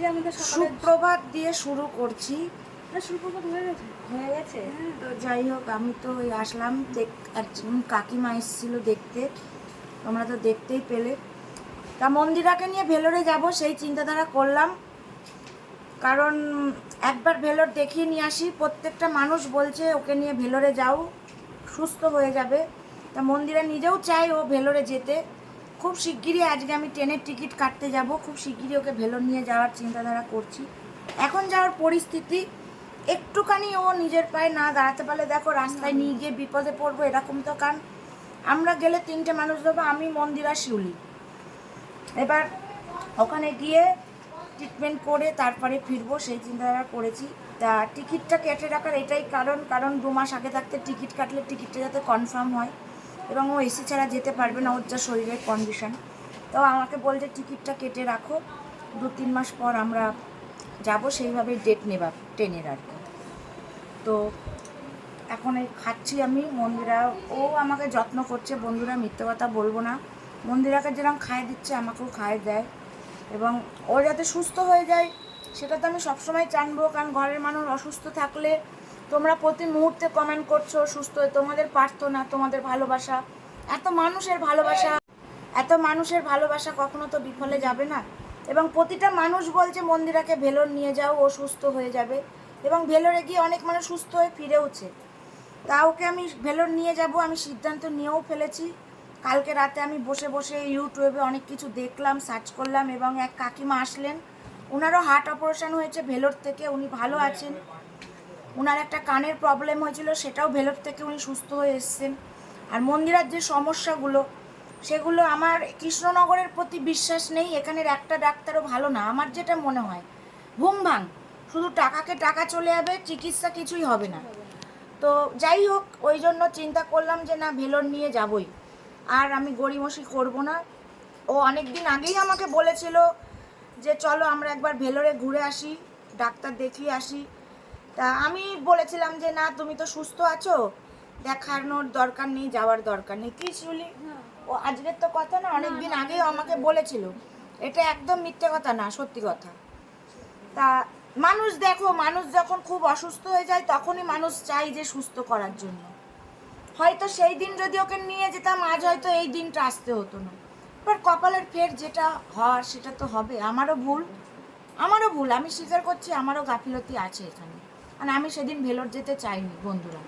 যে আমাদের সুপ্রভাত দিয়ে শুরু করছি। সুপ্রভাত হয়ে গেছে। হয়ে গেছে? তো যাই হোক আমি তো ওই আসলাম দেখ একজন কাকিমা এসেছিল দেখতে। তোমরা তো দেখতেই পেলে। তা মন্দিরাকে নিয়ে ভেলোরে যাব সেই চিন্তাধারা করলাম। কারণ একবার ভেলোর দেখিয়ে নিয়ে আসি প্রত্যেকটা মানুষ বলছে ওকে নিয়ে ভেলোরে যাও সুস্থ হয়ে যাবে। তা মন্দিরা নিজেও চায় ও ভেলোরে যেতে। খুব শিগগিরই আজকে আমি ট্রেনের টিকিট কাটতে যাব। খুব শিগগিরই ওকে ভেলোর নিয়ে যাওয়ার চিন্তাধারা করছি। এখন যাওয়ার পরিস্থিতি, একটুখানি ও নিজের পায়ে না দাঁড়াতে পারলে দেখো রাস্তায় নিয়ে গিয়ে বিপদে পড়ব এরকম তো কারণ আমরা গেলে তিনটে মানুষ দেবো, আমি, মন্দিরা শিউলি। এবার ওখানে গিয়ে ট্রিটমেন্ট করে তারপরে ফিরবো, সেই চিন্তাধারা করেছি। তা টিকিটটা কেটে রাখার এটাই কারণ কারণ দু মাস আগে থাকতে টিকিট কাটলে টিকিটটা যাতে কনফার্ম হয়। এবং ও এসি ছাড়া যেতে পারবে না ওর যা শরীরের কন্ডিশন তো আমাকে বলছে, টিকিটটা কেটে রাখো। দু তিন মাস পর আমরা যাব। সেইভাবে ডেট নেবা ট্রেনের আর কি। তো এখন এই খাচ্ছি আমি মন্দিরা। ও আমাকে যত্ন করছে, বন্ধুরা, মিথ্যে কথা বলব না। মন্দিরাকে যেরকম খায় দিচ্ছে, আমাকেও খায় দেয়। এবং ও যাতে সুস্থ হয়ে যায়, সেটা তো আমি সবসময় জানব। কারণ ঘরের মানুষ অসুস্থ থাকলে তোমরা প্রতি মুহূর্তে কমেন্ট করছ, সুস্থ তোমাদের প্রার্থনা, তোমাদের ভালোবাসা। এত মানুষের ভালোবাসা, এত মানুষের ভালোবাসা কখনো তো বিফলে যাবে না। এবং প্রতিটা মানুষ বলছে, মন্দিরাকে ভেলোর নিয়ে যাও, ও সুস্থ হয়ে যাবে। এবং ভেলোরে গিয়ে অনেক মানুষ সুস্থ হয়ে ফিরেওছে। তা ওকে আমি ভেলোর নিয়ে যাব, আমি সিদ্ধান্ত নিয়েও ফেলেছি। কালকে রাতে আমি বসে বসে ইউটিউবে অনেক কিছু দেখলাম সার্চ করলাম এবং এক কাকিমা আসলেন। ওনারও হার্ট অপারেশন হয়েছে ভেলোর থেকে, উনি ভালো আছেন। ওনার একটা কানের প্রবলেম হয়েছিল, সেটাও ভেলোর থেকে উনি সুস্থ হয়ে এসেছেন। আর মন্দিরার যে সমস্যাগুলো, সেগুলো আমার কৃষ্ণনগরের প্রতি বিশ্বাস নেই, এখানের একটা ডাক্তারও ভালো না। আমার যেটা মনে হয়, ঘুম ভাঙ। শুধু টাকাকে টাকা চলে যাবে, চিকিৎসা কিছুই হবে না। তো যাই হোক, ওই জন্য চিন্তা করলাম যে না, ভেলোর নিয়ে যাবই। আর আমি গড়িমসি করব না। ও অনেক দিন আগেই আমাকে বলেছিল যে, চলো আমরা একবার ভেলোরে ঘুরে আসি, ডাক্তার দেখিয়ে আসি। তা আমি বলেছিলাম যে, না, তুমি তো সুস্থ আছো। দেখানোর দরকার নেই, যাওয়ার দরকার নেই। কি শিউলি ও আজকের তো কথা না, অনেক দিন আমাকে বলেছিল। এটা একদম মিথ্যে কথা না, সত্যি কথা। তা মানুষ দেখো, মানুষ যখন খুব অসুস্থ হয়ে যায়, তখনই মানুষ চাই যে, সুস্থ করার জন্য। হয়তো সেই দিন যদি ওকে নিয়ে যেতাম, আজ হয়তো এই দিনটা আসতে হতো না। এবার কপালের ফের যেটা হওয়ার, সেটা তো হবে। আমারও ভুল। আমারও ভুল। আমি স্বীকার করছি, আমারও গাফিলতি আছে এখানে। আর আমি সেদিন ভেলোর যেতে চাইনি, বন্ধুরা।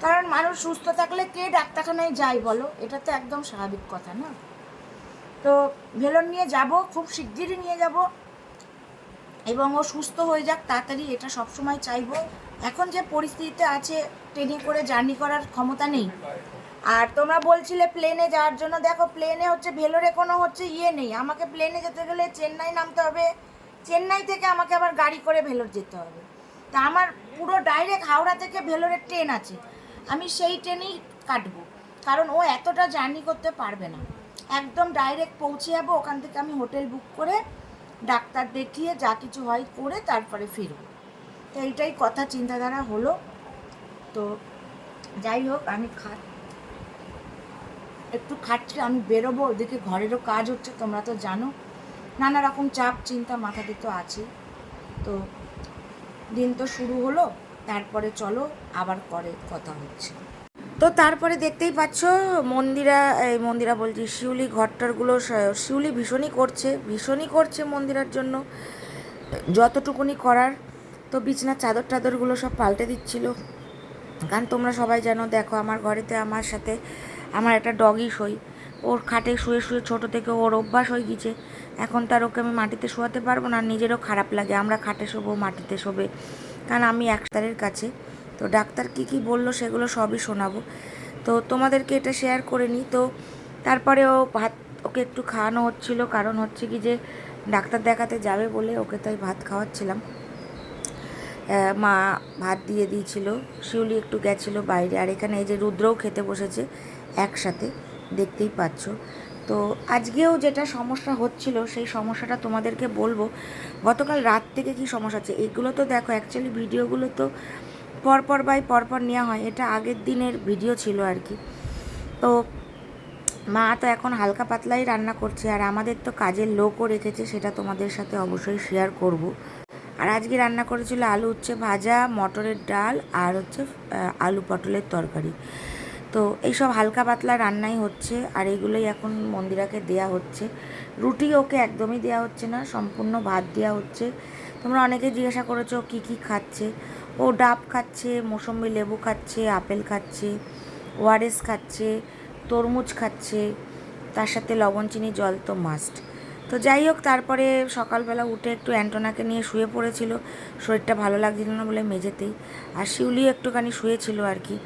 কারণ মানুষ সুস্থ থাকলে কে ডাক্তারখানায় যায় বলো? এটা তো একদম স্বাভাবিক কথা না? তো ভেলোর নিয়ে যাব, খুব শিগগিরই নিয়ে যাব। এবং ও সুস্থ হয়ে যাক, তাড়াতাড়ি এটা সবসময় চাইব। এখন যে পরিস্থিতিতে আছে, ট্রেনে করে জার্নি করার ক্ষমতা নেই। আর তোমরা বলছিলে প্লেনে যাওয়ার জন্য। দেখো, প্লেনে হচ্ছে, ভেলোরে কোনো হচ্ছে ইয়ে নেই। আমাকে প্লেনে যেতে গেলে চেন্নাই নামতে হবে। চেন্নাই থেকে আমাকে আবার গাড়ি করে ভেলোর যেতে হবে। তা আমার পুরো ডাইরেক্ট হাওড়া থেকে ভেলোরের ট্রেন আছে। আমি সেই ট্রেনেই কাটবো। কারণ ও এতটা জার্নি করতে পারবে না। একদম ডাইরেক্ট পৌঁছে যাব, ওখান থেকে আমি হোটেল বুক করে ডাক্তার দেখিয়ে যা কিছু হয় করে তারপরে ফিরবো। তো এইটাই কথা, চিন্তাধারা হলো। তো যাই হোক, আমি খা, একটু খাটছি, আমি বেরোবো, ওদিকে ঘরেরও কাজ হচ্ছে, তোমরা তো জানো। নানা রকম চাপ, চিন্তা মাথাতে তো আছে তো দিন তো শুরু হলো, তারপরে চলো আবার পরে কথা হচ্ছে। তো তারপরে দেখতেই পাচ্ছ মন্দিরা, এই মন্দিরা বলছি, শিউলি ঘরটারগুলো শিউলি ভীষণই করছে ভীষণই করছে মন্দিরার জন্য, যতটুকুনি করার। তো বিছনার চাদর টাদরগুলো সব পাল্টে দিচ্ছিল। কারণ তোমরা সবাই জানো, দেখো আমার ঘরেতে আমার সাথে, আমার একটা ডগই শোই ওর খাটে শুয়ে শুয়ে ছোটো থেকে ওর অভ্যাস হয়ে গেছে এখন তার ওকে আমি মাটিতে শোয়াতে পারব না নিজেরও খারাপ লাগে। আমরা খাটে শোবো, মাটিতে শোবে। কারণ আমি ডাক্তারের কাছে। তো ডাক্তার কি কি বলল সেগুলো সবই শোনাবো। তো তোমাদেরকে এটা শেয়ার করে নিই। তো তারপরে ও ভাত ওকে একটু খাওয়ানো হচ্ছিল। কারণ হচ্ছে কি যে, ডাক্তার দেখাতে যাবে বলে ওকে তাই ভাত খাওয়াচ্ছিলাম। মা ভাত দিয়ে দিয়েছিল। শিউলি একটু গেছিল বাইরে। আর এখানে এই যে রুদ্রও খেতে বসেছে একসাথে। দেখতেই পাচ্ছ। তো আজকেও যেটা সমস্যা হচ্ছিল, সেই সমস্যাটা তোমাদেরকে বলব। গতকাল রাত থেকে কি সমস্যা হচ্ছে? এগুলো তো দেখো অ্যাকচুয়ালি ভিডিওগুলো তো পরপর বাই পরপর নেওয়া হয়। এটা আগের দিনের ভিডিও ছিল আর কি। তো মা তো এখন হালকা পাতলাই রান্না করছে আর আমাদের তো কাজের লোকও রেখেছে, সেটা তোমাদের সাথে অবশ্যই শেয়ার করব। আর আজকে রান্না করেছিল আলু হচ্ছে ভাজা, মটরের ডাল আর হচ্ছে আলু পটলের তরকারি। তো এইসব হালকা পাতলা রান্নাই হচ্ছে, আর এগুলোই এখন মন্দিরাকে দেয়া হচ্ছে। রুটি ওকে একদমই দেওয়া হচ্ছে না, সম্পূর্ণ ভাত দেওয়া হচ্ছে। তোমরা অনেকে জিজ্ঞাসা করেছ কি কি খাচ্ছে। ও ডাব খাচ্ছে, মৌসম্বি লেবু খাচ্ছে, আপেল খাচ্ছে ওআরএস খাচ্ছে, তরমুজ খাচ্ছে, তার সাথে লবণ, চিনি, জল তো মাস্ট তো যাই হোক, তারপরে সকালবেলা উঠে একটু অ্যান্টোনাকে নিয়ে শুয়ে পড়েছিল। শরীরটা ভালো লাগছিল না বলে মেঝেতেই। আর শিউলিও একটুখানি শুয়েছিল আর কি।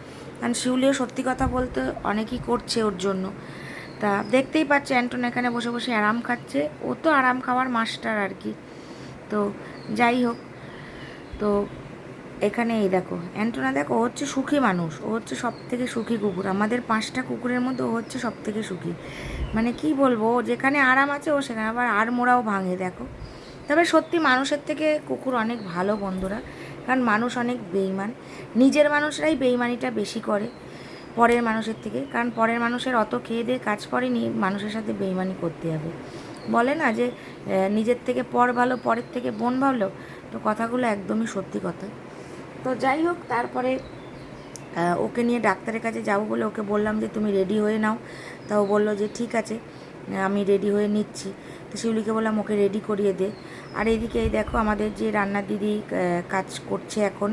কারণ শিউলিও সত্যি কথা বলতে অনেকই করছে ওর জন্য। তা দেখতেই পাচ্ছে অ্যান্টন এখানে বসে বসে আরাম খাচ্ছে। ও তো আরাম খাওয়ার মাস্টার আর কি। তো যাই হোক, তো এখানে এই দেখো, অ্যান্টোনা দেখো, ও হচ্ছে সুখী মানুষ। ও হচ্ছে সব থেকে সুখী কুকুর। আমাদের পাঁচটা কুকুরের মধ্যে ও হচ্ছে সব থেকে সুখী। মানে কি বলব যেখানে আরাম আছে, ও সেখানে আবার আর মোড়াও ভাঙে, দেখো। তবে সত্যি মানুষের থেকে কুকুর অনেক ভালো বন্ধুরা। কারণ মানুষ অনেক বেইমান নিজের মানুষরাই বেইমানিটা বেশি করে পরের মানুষের থেকে। কারণ পরের মানুষের অত খেয়ে দিয়ে কাজ করেনি, মানুষের সাথে বেইমানি করতে হবে। বলে না যে নিজের থেকে পর ভালো, পরের থেকে বোন ভালো, তো কথাগুলো একদমই সত্যি কথা। তো যাই হোক, তারপরে ওকে নিয়ে ডাক্তারের কাছে যাব বলে ওকে বললাম যে, তুমি রেডি হয়ে নাও। তা ও বলল যে, ঠিক আছে। আমি রেডি হয়ে নিচ্ছি। তো শিউলিকে বললাম, ওকে রেডি করিয়ে দে। আর এদিকে এই দেখো, আমাদের যে রান্নার দিদি কাজ করছে এখন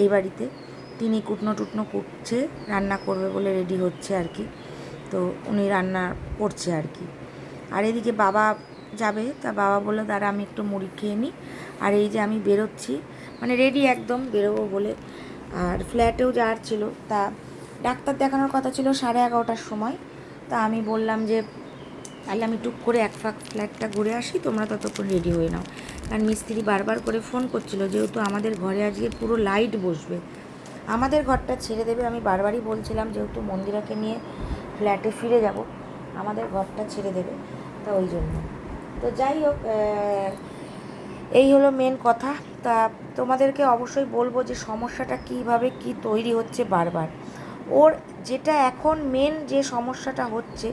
এই বাড়িতে, তিনি কুটনো টুটনো কুটছে রান্না করবে বলে রেডি হচ্ছে আর কি। তো উনি রান্না করছে আর কি। আর এদিকে বাবা যাবে, তা বাবা বলল, দাঁড়া, আমি একটু মুড়ি খেয়ে নিই আর এই যে আমি বেরোচ্ছি মানে রেডি একদম বেরোবো বলে। আর ফ্ল্যাটেও যাওয়ার ছিল, তা ডাক্তার দেখানোর কথা ছিল সাড়ে এগারোটার সময়। তা আমি বললাম যে তাহলে আমি টুক করে এক ফাঁক ফ্ল্যাটটা ঘুরে আসি, তোমরা ততক্ষণ রেডি হয়ে নাও। কারণ মিস্ত্রি বারবার করে ফোন করছিল, যেহেতু আমাদের ঘরে আজকে পুরো লাইট বসবে। আমাদের ঘরটা ছেড়ে দেবে, আমি বারবারই বলছিলাম যেহেতু মন্দিরাকে নিয়ে ফ্ল্যাটে ফিরে যাব, আমাদের ঘরটা ছেড়ে দেবে, তা ওই জন্য। তো যাই হোক এই হলো মেন কথা। তা তোমাদেরকে অবশ্যই বলব যে সমস্যাটা কীভাবে কি তৈরি হচ্ছে বারবার। ওর যেটা এখন মেন যে সমস্যাটা হচ্ছে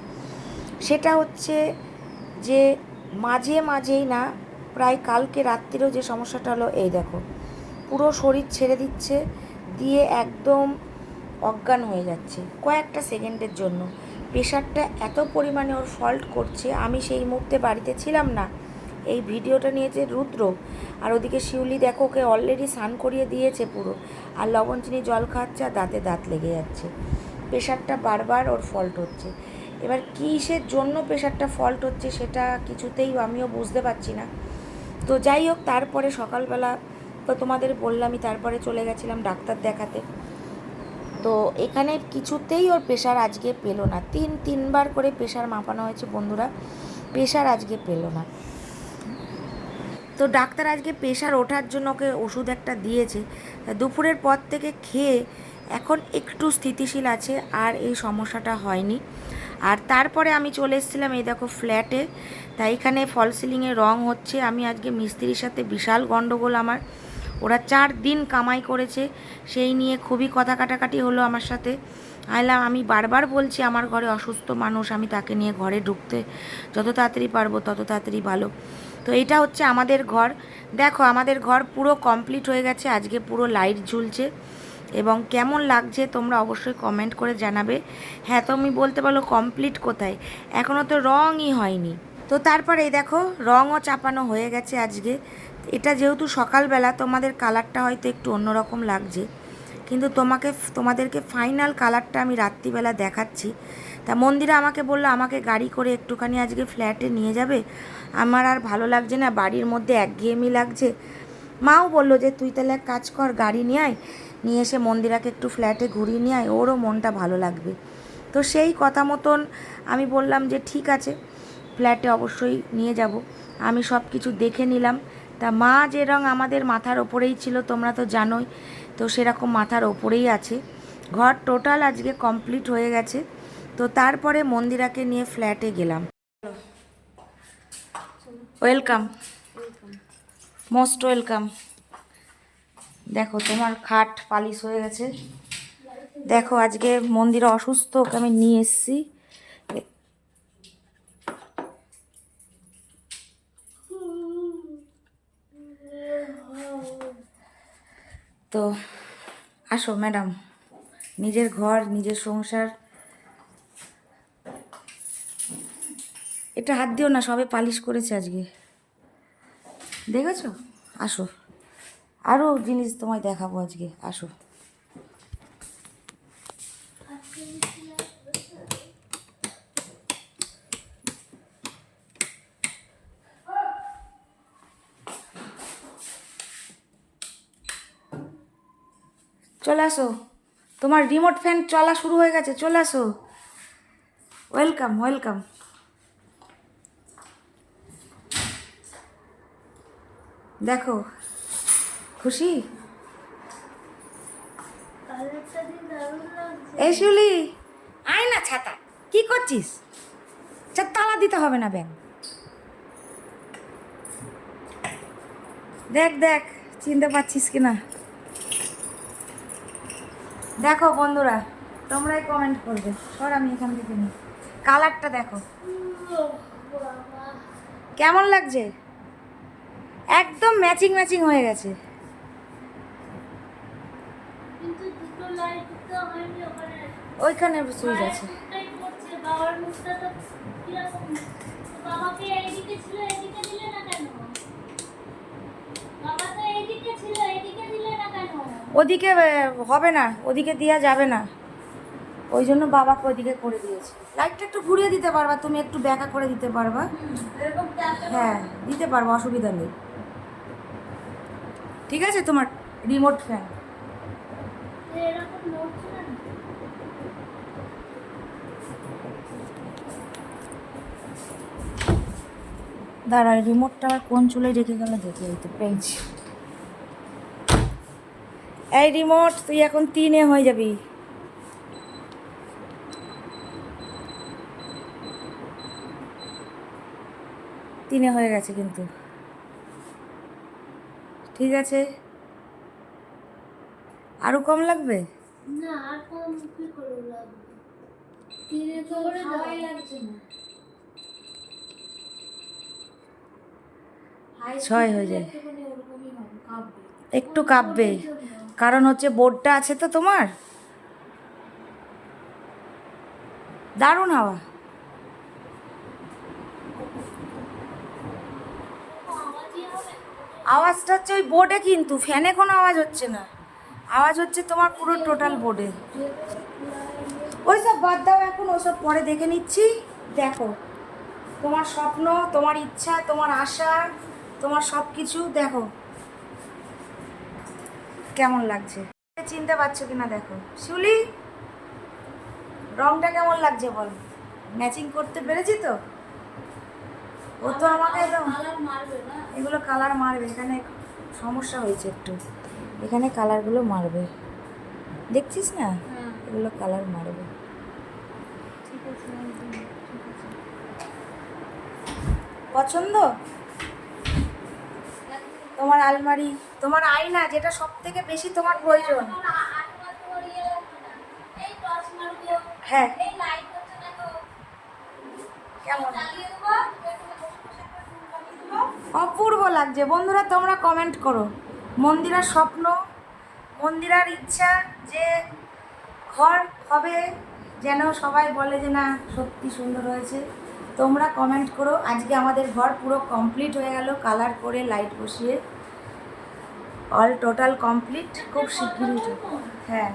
সেটা হচ্ছে যে মাঝে মাঝেই না প্রায় কালকে রাত্রিরেও যে সমস্যাটা হলো, এই দেখো, পুরো শরীর ছেড়ে দিচ্ছে, দিয়ে একদম অজ্ঞান হয়ে যাচ্ছে কয়েকটা সেকেন্ডের জন্য। প্রেশারটা এত পরিমাণে ওর ফল্ট করছে, আমি সেই মুহূর্তে বাড়িতে ছিলাম না। এই ভিডিওটা নিয়েছে রুদ্র, আর ওদিকে শিউলি দেখো ওকে অলরেডি স্নান করিয়ে দিয়েছে পুরো, আর লবণ চিনি জল খাচ্ছে আর দাঁতে দাঁত লেগে যাচ্ছে। প্রেশারটা বারবার ওর ফল্ট হচ্ছে। এবার কিসের জন্য প্রেশারটা ফল্ট হচ্ছে সেটা কিছুতেই আমিও বুঝতে পারছি না। তো যাই হোক, তারপরে সকালবেলা তো তোমাদের বললামই, তারপরে চলে গেছিলাম ডাক্তার দেখাতে। তো এখানে কিছুতেই ওর প্রেশার আজকে পেল না। তিন, তিনবার করে প্রেশার মাপানো হয়েছে বন্ধুরা। প্রেশার আজকে পেল না। তো ডাক্তার আজকে প্রেশার ওঠার জন্য ওকে ওষুধ একটা দিয়েছে। দুপুরের পর থেকে খেয়ে এখন একটু স্থিতিশীল আছে আর এই সমস্যাটা হয়নি। আর তারপরে আমি চলে এসেছিলাম এই দেখো ফ্ল্যাটে তাই এখানে ফল সিলিংয়ে রং হচ্ছে। আমি আজকে মিস্ত্রির সাথে বিশাল গণ্ডগোল আমার। ওরা চার দিন কামাই করেছে। সেই নিয়ে খুবই কথা কাটাকাটি হলো আমার সাথে। আইলাম আমি বারবার বলছি আমার ঘরে অসুস্থ মানুষ, আমি তাকে নিয়ে ঘরে ঢুকতে যত তাড়াতাড়ি পারব তত তাড়াতাড়ি ভালো। তো এটা হচ্ছে আমাদের ঘর। দেখো, আমাদের ঘর পুরো কমপ্লিট হয়ে গেছে। আজকে পুরো লাইট ঝুলছে এবং কেমন লাগছে তোমরা অবশ্যই কমেন্ট করে জানাবে। হ্যাঁ তুমি বলতে পারো কমপ্লিট কোথায়? এখনও তো রঙই হয়নি। তো তারপরে এই দেখো, রঙও চাপানো হয়ে গেছে আজকে। এটা যেহেতু সকালবেলা, তোমাদের কালারটা হয়তো একটু অন্যরকম লাগছে। কিন্তু তোমাকে, তোমাদেরকে ফাইনাল কালারটা আমি রাত্রিবেলা দেখাচ্ছি। তা মন্দিরা আমাকে বলল, আমাকে গাড়ি করে একটুখানি আজকে ফ্ল্যাটে নিয়ে যাবে। আমার আর ভালো লাগছে না, বাড়ির মধ্যে একঘেয়েমি লাগছে। মাও বলল যে, তুই তাহলে এক কাজ কর, গাড়ি নিয়ে আয়। নিয়ে এসে মন্দিরাকে একটু ফ্ল্যাটে ঘুরিয়ে নিয়ে আয় ওরও মনটা ভালো লাগবে। তো সেই কথা মতন আমি বললাম যে ঠিক আছে ফ্ল্যাটে অবশ্যই নিয়ে যাব। আমি সব কিছু দেখে নিলাম। তা মা যে রং আমাদের মাথার ওপরেই ছিল তোমরা তো জানোই তো সেরকম মাথার ওপরেই আছে। ঘর টোটাল আজকে কমপ্লিট হয়ে গেছে। তো তারপরে মন্দিরাকে নিয়ে ফ্ল্যাটে গেলাম। ওয়েলকাম মোস্ট ওয়েলকাম দেখো, তোমার খাট পালিশ হয়ে গেছে। দেখো, আজকে মন্দিরে অসুস্থ, ওকে আমি নিয়ে এসছি। তো, আসো, ম্যাডাম। নিজের ঘর, নিজের সংসার। এটা হাত দিও না, সবে পালিশ করেছে আজকে। দেখেছ? আসো। আরও জিনিস তোমায় দেখাবো আজকে, আসো। চলে আসো। তোমার রিমোট ফ্যান চলা শুরু হয়ে গেছে, চলে আসো। ওয়েলকাম ওয়েলকাম দেখো খুশি? এই শিউলি আয় না ছাতা। কি করছিস? তালা দিতে হবে না ব্যাং দেখ দেখ চিনতে পারছিস কি না দেখো বন্ধুরা তোমরাই কমেন্ট করবে। সর আমি এখান থেকে নিই। কালারটা দেখো। কেমন লাগছে? একদম ম্যাচিং ম্যাচিং হয়ে গেছে কিন্তু দুটো লাইট তো হয়নি ওখানে ওইখানে সুইচ আছে মুখটাই পড়ছে বাবার মুখটা তো কীরকম বাবাকে এইদিকে ছিল এদিকে দিলে না কেন বাবা তো এইদিকে ছিল এইদিকে দিলে না কেন ওদিকে হবে না, ওদিকে দেওয়া যাবে না। ওই জন্য বাবাকে ওদিকে করে দিয়েছে। লাইটটা একটু ঘুরিয়ে দিতে পারবা, তুমি একটু ব্যাকা করে দিতে পারবা। হ্যাঁ দিতে পারব, অসুবিধা নেই। ঠিক আছে, তোমার রিমোট ফ্যান এরকম নড়ছে না দাঁড়া রিমোটটা আর কোন চুলে রেখে গেল দেখে, এই তো পেয়েছি এই রিমোট তুই এখন তিনে হয়ে যাবি। তিনে হয়ে গেছে কিন্তু। ঠিক আছে? আরও কম লাগবে? না, আর কম কি করে লাগবে? তিনে তো লাগছে না। ছয় হয়ে যায়। একটু কাঁপবে। কারণ হচ্ছে বোর্ডটা আছে তো তোমার? দারুণ হাওয়া। আওয়াজটা হচ্ছে ওই বোর্ডে কিন্তু ফ্যানে কোনো আওয়াজ হচ্ছে না। আওয়াজ হচ্ছে তোমার পুরো টোটাল বোর্ডে। ওই সব বাদ দাও এখন ওসব পরে দেখে নিচ্ছি। দেখো তোমার স্বপ্ন তোমার ইচ্ছা তোমার আশা তোমার সব কিছু দেখো। কেমন লাগছে? চিনতে পারছ কিনা দেখো। শিউলি রংটা কেমন লাগছে বল? ম্যাচিং করতে পেরেছি তো? ও তো আমাকে একদম এগুলো কালার মারবে এখানে সমস্যা হয়েছে একটু। এখানে কালারগুলো মারবে। দেখছিস না? হ্যাঁ। এগুলো কালার মারবে। পছন্দ? তোমার আলমারি, তোমার আয়না যেটা সব থেকে বেশি তোমার প্রয়োজন। হ্যাঁ। অপূর্ব লাগছে। বন্ধুরা, তোমরা কমেন্ট করো। মন্দিরার স্বপ্ন, মন্দিরার ইচ্ছা যে ঘর হবে, যেন সবাই বলে যে না, সত্যি সুন্দর হয়েছে। তোমরা কমেন্ট করো। আজকে আমাদের ঘর পুরো কমপ্লিট হয়ে গেল। কালার করে লাইট বসিয়ে। অল টোটাল কমপ্লিট খুব শিগগিরই। হ্যাঁ।